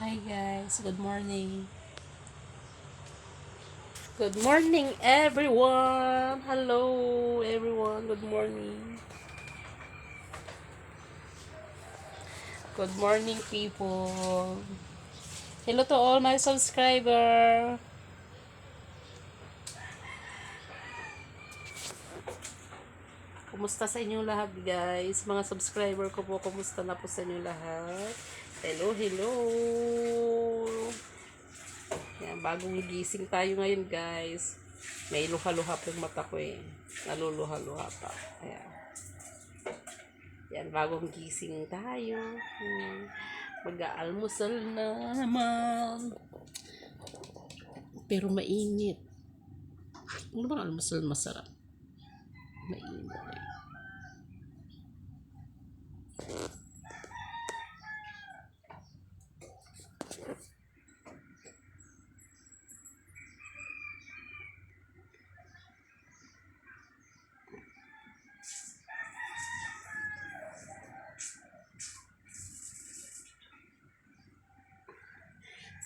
Hi guys, good morning. Good morning everyone. Hello everyone. Good morning. Good morning people. Hello to all my subscriber. Kumusta sa inyong lahat guys? Mga subscriber ko po, kumusta na po sa inyong lahat? Hello, hello! Yan, bagong gising tayo ngayon guys. May luha-luha pa yung mata ko eh. Naluluha-luha pa. Ayan. Yan, bagong gising tayo. Hmm. Mag-aalmusal na naman. Pero mainit. Ano bang almusal masarap? Mainit.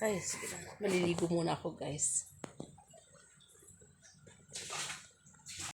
Guys, maliligo muna ako guys.